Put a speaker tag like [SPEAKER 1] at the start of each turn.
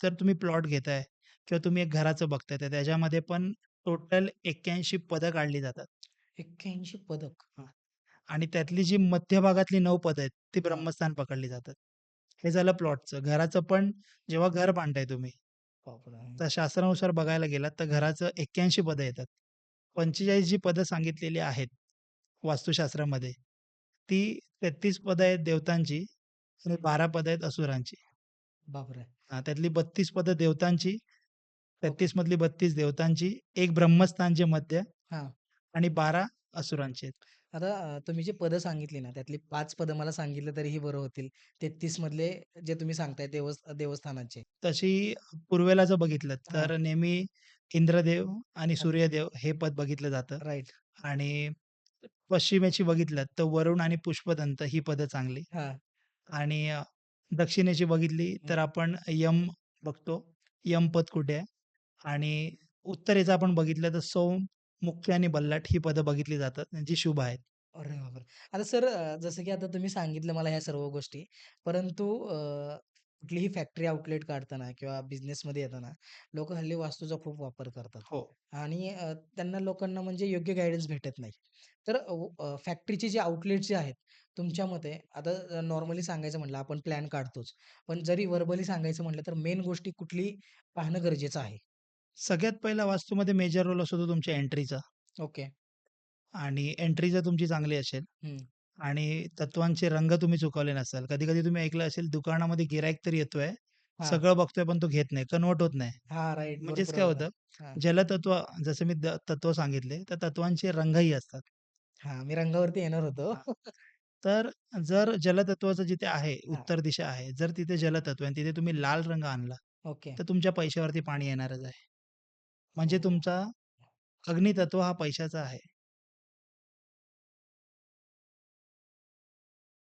[SPEAKER 1] जर तुम्ही प्लॉट घेताय किंवा तुम्ही एक घराचं बघताय तर त्याच्यामध्ये पण टोटल 81 पदं काढली जातात.
[SPEAKER 2] 81 पदक. हां.
[SPEAKER 1] आणि त्यातली जी मध्यभागातली 9 पदं आहेत, ती. ब्रह्मस्थान पकडली जातात. हे झालं प्लॉटचं. घराचं पण जेव्हा घर बांधताय तुम्ही,
[SPEAKER 2] बापरे!
[SPEAKER 1] तर शास्त्रानुसार बघायला गेलात तर घराचं 81 पदं येतात. 45 जी पदं सांगितलेली आहेत वास्तुशास्त्रामध्ये, ती 33 पदं आहेत देवतांची आणि 12 पदं आहेत असुरांची.
[SPEAKER 2] बापरे!
[SPEAKER 1] हां, त्यातली 32 पदं देवतांची,
[SPEAKER 2] ओके.
[SPEAKER 1] 33 मधली 32 देवतांची, 1 ब्रह्मस्थान जे मध्य
[SPEAKER 2] हां.
[SPEAKER 1] आणि 12 असुरांची आहेत.
[SPEAKER 2] आता अ, तुम्ही जी पदं सांगितली ना, त्यातली 5 पदं मला सांगितलं तरीही बरं होतील. 33 मधले जे तुम्ही सांगताय देवस्थ देवस्थानाचे.
[SPEAKER 1] तशी पूर्वेला जर बघितलं
[SPEAKER 2] हां.
[SPEAKER 1] तर नेहमी इंद्रदेव आणि. सूर्यदेव हे पद बघितलं जातं.
[SPEAKER 2] राइट.
[SPEAKER 1] आणि पश्चिमेची बघितलं तर वरुण आणि पुष्पदंत ही पदं चांगली.
[SPEAKER 2] हां.
[SPEAKER 1] आणि दक्षिणेची बघितली
[SPEAKER 2] हं.
[SPEAKER 1] तर आपण यम बघतो. यम पद कुठे आहे? आणि उत्तरेचं आपण बघितलं तर सोम, मुख्य आणि बल्लाट ही पदं बघितली जातात, जी शुभ आहेत.
[SPEAKER 2] अरे बापरे! आता सर अ, जसं की आता तुम्ही सांगितलं मला ह्या सर्व गोष्टी. परंतु अ, कुठलीही फॅक्टरी आउटलेट काढताना किंवा बिझनेसमध्ये येताना लोकं हल्ली वास्तूचा खूप वापर करतात.
[SPEAKER 1] हो.
[SPEAKER 2] आणि अ, त्यांना लोकांना म्हणजे योग्य गाईडन्स भेटत नाही. तर फॅक्टरीचे जे आउटलेट जे आहेत, तुमच्या मते आता नॉर्मली सांगायचं म्हटलं आपण प्लॅन काढतोच. पण जरी व्हर्बली सांगायचं म्हटलं तर मेन गोष्टी कुठली पाहणं गरजेचं आहे?
[SPEAKER 1] सगळ्यात पहिला वास्तूमध्ये मेजर रोल असतो तो तुमच्या एंट्रीचा.
[SPEAKER 2] ओके.
[SPEAKER 1] आणि एंट्री जर तुमची चांगली असेल. आणि तत्वांचे रंग तुम्ही चुकवले नसाल. कधी-कधी तुम्ही ऐकलं असेल दुकानामध्ये गिराईक तर येतोय,
[SPEAKER 2] हां.
[SPEAKER 1] सगळं बघतोय पण तो घेत नाही, कन्व्हर्ट होत नाही.
[SPEAKER 2] हां.
[SPEAKER 1] म्हणजेच काय होतं.
[SPEAKER 2] हां.
[SPEAKER 1] जलतत्व जसं मी द तत्व सांगितले, तर तत्वांचे रंगही असतात.
[SPEAKER 2] हां, मी रंगावरती येणार होतो.
[SPEAKER 1] हां. तर जर जलतत्वाचं जिथे आहे,
[SPEAKER 2] हां.
[SPEAKER 1] उत्तर दिशा आहे, जर तिथे जलतत्व आहे आणि तिथे तुम्ही लाल रंग आणला,
[SPEAKER 2] ओके.
[SPEAKER 1] तर तुमच्या पैशावरती पाणी येणारच आहे. म्हणजे
[SPEAKER 2] ओह!
[SPEAKER 1] तुमचा अग्नितत्व हा पैशाचा आहे.